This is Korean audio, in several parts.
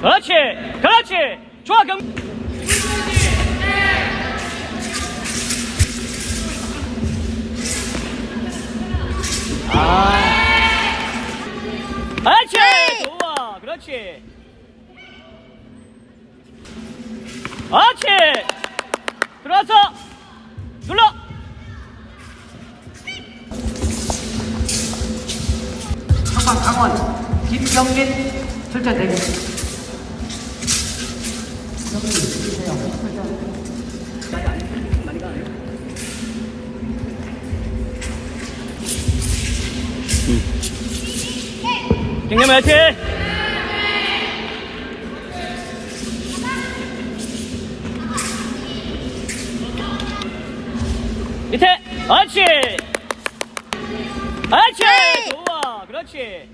그렇지, 그렇지. 좋아, 경. 그렇지, 좋아, 그렇지. 그렇지. 들어와서 눌러. 청방 강원 김경민 출전 대기. 경념 화이팅! 밑에! 그렇지! 그렇지 좋아! 그렇지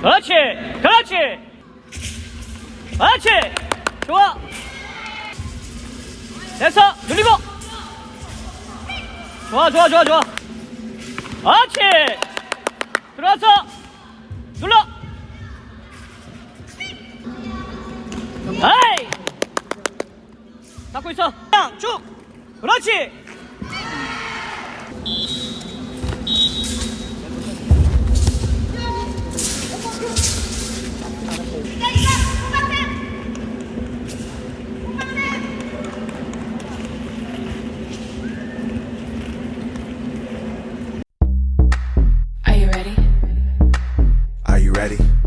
그렇지 그렇지. 그렇지. 좋아. 됐어. 눌리고. 좋아 좋아 좋아 좋아. 그렇지. 들어와서 눌러. 에이. 잡고 있어. 그냥 쭉. 그렇지 ready.